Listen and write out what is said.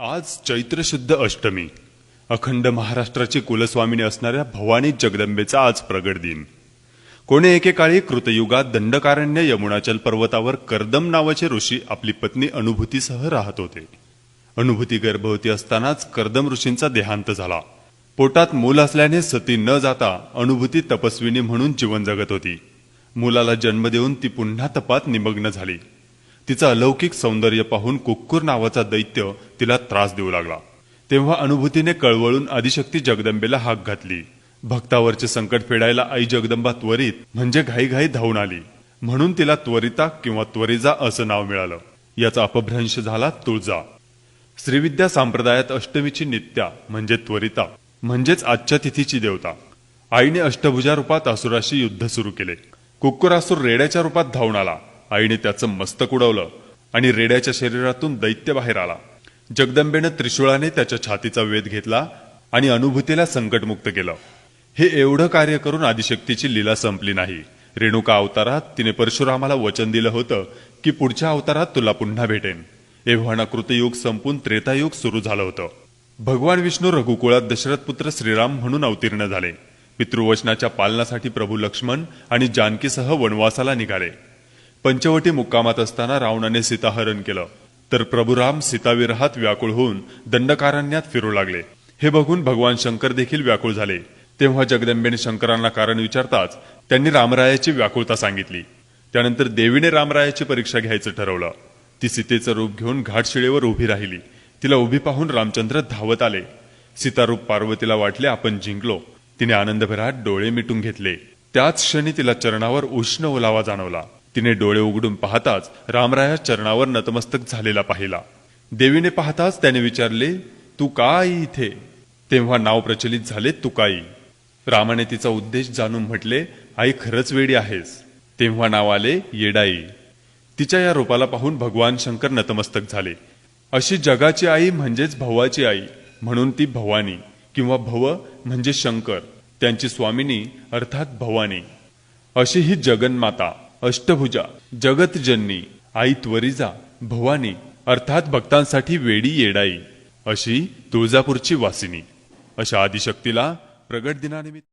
आज चैत्र शुद्ध अष्टमी. अखंड महाराष्ट्राची कुलस्वामिनी असणाऱ्या भवानी जगदंबेचा आज प्रगट दिन. कोणे एकेकाळी कृतयुगात दंडकारण्य यमुनाचल पर्वतावर कर्दम नावाचे ऋषी आपली पत्नी अनुभूतीसह राहत होते. अनुभूती गर्भवती असतानाच कर्दम ऋषींचा देहांत झाला. पोटात मूल असल्याने सती न जाता अनुभूती तपस्विनी म्हणून जीवन जगत होती. मुलाला जन्म देऊन ती पुन्हा तपात निमग्न झाली. तिचं अलौकिक सौंदर्य पाहून कुक्कुर नावाचा दैत्य तिला त्रास देऊ लागला. तेव्हा अनुभूतीने कळवळून आदिशक्ती जगदंबेला हाक घातली. भक्तावरचे संकट फेडायला आई जगदंबा त्वरित म्हणजे घाईघाई धावून आली. म्हणून तिला त्वरिता किंवा त्वरिजा असं नाव मिळालं. याचा अपभ्रंश झाला तुळजा. श्रीविद्या संप्रदायात अष्टमीची नित्या म्हणजे त्वरिता म्हणजेच आजच्या तिथीची देवता. आईने अष्टभुजा रूपात असुराशी युद्ध सुरू केले. कुक्कुरासूर रेड्याच्या रूपात धावून आला. आईने त्याचं मस्तक उडवलं आणि रेड्याच्या शरीरातून दैत्य बाहेर आला. जगदंबेनं त्रिशूळाने त्याच्या छातीचा वेध घेतला आणि अनुभूतीला संकटमुक्त केलं. हे एवढं कार्य करून आदिशक्तीची लीला संपली नाही. रेणुका अवतारात तिने परशुरामाला वचन दिलं होतं की पुढच्या अवतारात तुला पुन्हा भेटेन. एव्हाना कृतयुग संपून त्रेतायुग सुरू झालं होतं. भगवान विष्णू रघुकुळात दशरथ पुत्र श्रीराम म्हणून अवतीर्ण झाले. पितृवचनाच्या पालनासाठी प्रभू लक्ष्मण आणि जानकीसह वनवासाला निघाले. पंचवटी मुक्कामात असताना रावणाने सीताहरण केलं. तर प्रभुराम सीताविरहात व्याकुळ होऊन दंडकारण्यात फिरू लागले. हे बघून भगवान शंकर देखील व्याकुळ झाले. तेव्हा जगदंबेने शंकरांना कारण विचारताच त्यांनी रामरायाची व्याकुळता सांगितली. त्यानंतर देवीने रामरायाची परीक्षा घ्यायचं ठरवलं. ती सीतेचं रूप घेऊन घाटशिळेवर उभी राहिली. तिला उभी पाहून रामचंद्र धावत आले. सीतारूप पार्वतीला वाटले आपण जिंकलो. तिने आनंदभरात डोळे मिटून घेतले. त्याच क्षणी तिला चरणावर उष्ण ओलावा जाणवला. तिने डोळे उघडून पाहताच रामराया चरणावर नतमस्तक झालेला पाहिला. देवीने पाहताच त्याने विचारले तू का आई इथे? तेव्हा नाव प्रचलित झाले तुकाई. रामाने तिचा उद्देश जाणून म्हटले आई खरंच वेडी आहेस. तेव्हा नाव आले येडाई. तिच्या या रूपाला पाहून भगवान शंकर नतमस्तक झाले. अशी जगाची आई म्हणजेच भवाची आई म्हणून ती भवानी किंवा भव म्हणजे शंकर त्यांची स्वामिनी अर्थात भवानी. अशी ही जगन्माता. अष्टभुजा जगतजननी आई त्वरिजा भवानी अर्थात भक्तांसाठी वेडी येडाई अशी तुळजापूरची वासिनी. अशा आदिशक्तीला प्रगट दिनानिमित्त